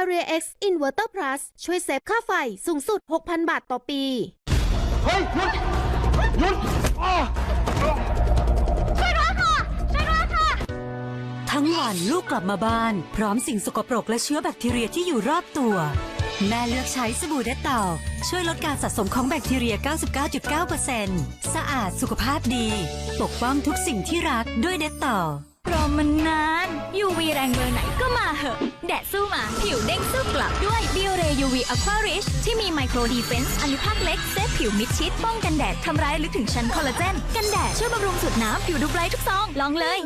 Carrier X Inverter Plus ช่วยเซฟค่าไฟสูงสุด 6,000 บาทต่อปี เฮ้ยหยุดหยุดอ้อทั้งวันลูกกลับมาบ้าน พร้อมสิ่งสกปรกและเชื้อแบคทีเรียที่อยู่รอบตัว แม่เลือกใช้สบู่เดตเต่า ช่วยลดการสะสมของแบคทีเรีย 99.9%สะอาดสุขภาพดี ปกป้องทุกสิ่งที่รักด้วยเดตเต่า รอมันนาน UV แรงเบอร์ไหนก็มาเหอะ แดดสู้มาผิวเด้งสู้กลับด้วย b i o r e UV Aqua Rich ที่มีไมโครดีเฟนซ์อนุภาคเล็กเซฟผิวมิดชิด ป้องกันแดดทำร้ายลึกถึงชั้นคอลลาเจน กันแดดช่วยบำรุงสุดน้ำผิวดูไบรท์ทุกซอง ลองเลย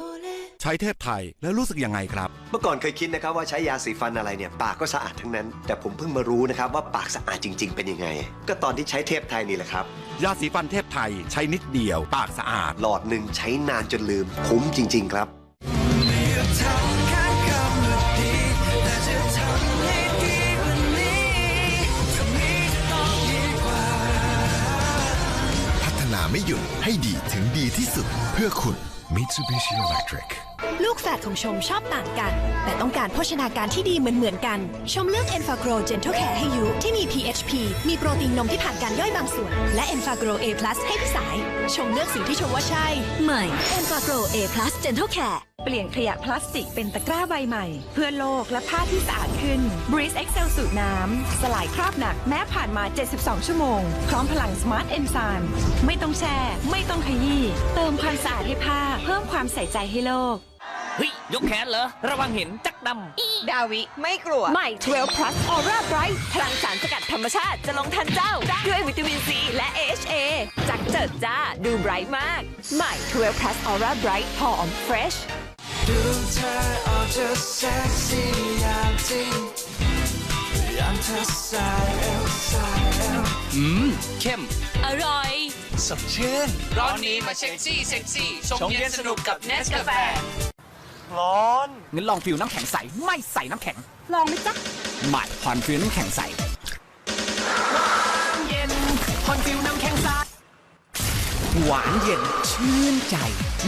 ใช้เทพไทยแล้วรู้สึกยังไงครับ เมื่อก่อนเคยคิดนะครับว่าใช้ยาสีฟันอะไรเนี่ยปากก็สะอาดทั้งนั้น แต่ผมเพิ่งมารู้นะครับว่าปากสะอาดจริง ๆ เป็นยังไง ก็ตอนที่ใช้เทพไทยนี่แหละครับยาสีฟันเทพไทยใช้นิดเดียว ปากสะอาดหลอดหนึ่งใช้นานจนลืมคุ้มจริง ๆ ครับ ไม่หยุดให้ดีถึงดีที่สุดเพื่อคุณ Mitsubishi Electric ลูกแฝดของชมชอบต่างกัน แต่ต้องการโภชนาการที่ดีเหมือนเหมือนๆกัน ชมเลือก e n f a g r o Gentle Care ให้ยุที่มี PHP มีโปรตีนนมที่ผ่านการย่อยบางส่วน และ e n f a g r o A+ ให้พี่สาย ชมเลือกสิ่งที่ชมว่าใช่ ใหม่ e n f a g r o A Plus Gentle Care เปลี่ยนขยะพลาสติกเป็นตะกร้าใบใหม่ เพื่อโลกและผ้าที่สะอาดขึ้น Breeze Excel สูตรน้ำ สลายคราบหนักแม้ผ่านมา 72 ชั่วโมง พร้อมพลัง Smart Enzyme ไม่ต้องแช่ ไม่ต้องขยี้เติมความสะอาดให้ผ้า เพิ่มความใส่ใจให้โลกเฮ้ยยกแขนเหรอ ระวังเห็นจักดำดาวิไม่กลัว ใหม่ 12 plus Aura Bright พลังสารสกัดธรรมชาติจะลงทันเจ้า ด้วยวิตามินซีและ AHA จากเจิดจ้า ดูไบรท์มาก ใหม่ 12 plus Aura Bright หอม fresh อืม เข้ม อร่อย สดชื่น ร้อนนี้มาเช็คซี่เซ็กซี่ชงเย็นสนุกกับเนสกาแฟ ร้อนงั้นลองฟิวน้ำแข็งใส ไม่ใส่น้ำแข็ง ลองไหมจ๊ะใหม่พอนฟิวน้ำแข็งใสเย็นพอนฟิวน้ำแข็งใสหวานเย็นชื่นใจ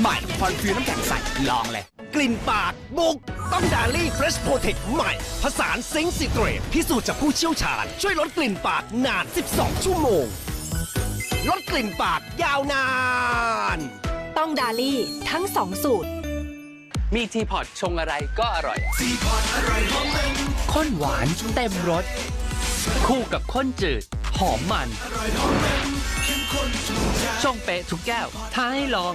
ใหม่พอนฟิวน้ำแข็งใส ลองเลย กลิ่นปาก บุก ต้องดาลี่เฟรชโปรเทคใหม่ ผสานซิงค์ซิเตรตพิสูจน์จากผู้เชี่ยวชาญ ช่วยลดกลิ่นปากนาน 12 ชั่วโมง ลดกลิ่นปากยาวนาน ต้องดาลี่ทั้งสองสูตร มีทีพอตชงอะไรก็อร่อยทีพอตอร่อยข้นหวานเต็มรส คู่กับข้นจืด หอมมันชงเป๊ะทุกแก้วท้าให้ลอง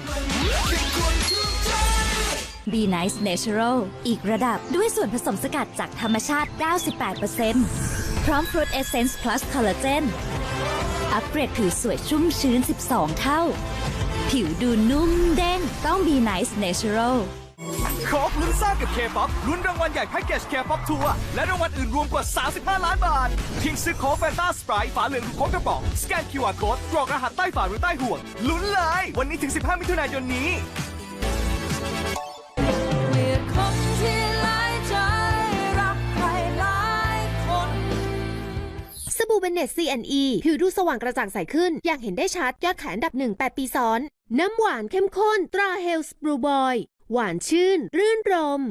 Be Nice Natural อีกระดับด้วยส่วนผสมสกัดจากธรรมชาติ 98%พร้อม Fruit Essence Plus Collagen อัปเกรดผิวสวยชุ่มชื้น 12 เท่า ผิวดูนุ่มเด้งต้อง Be Nice Natural ครบลุ้นซ่ากับ K-POP ลุ้นรางวัลใหญ่แพ็กเกจ K-POP ทัวร์และรางวัลอื่นรวมกว่า 35 ล้านบาท เพียงซื้อโค้กแฟนตาสไปร์ฝาเหลืองหรือโค้กกระป๋อง สแกน QR Code กรอกรหัสใต้ฝาหรือใต้ห่วงลุ้นเลย วันนี้ถึง 15 มิถุนายนนี้ เบนเนต CNE ผิวดูสว่างกระจ่างใสขึ้น อย่างเห็นได้ชัด ยอดขายอันดับหนึ่ง8ปีซ้อน น้ำหวานเข้มข้นตราเฮลส์บลูบอย หวานชื่น รื่นรม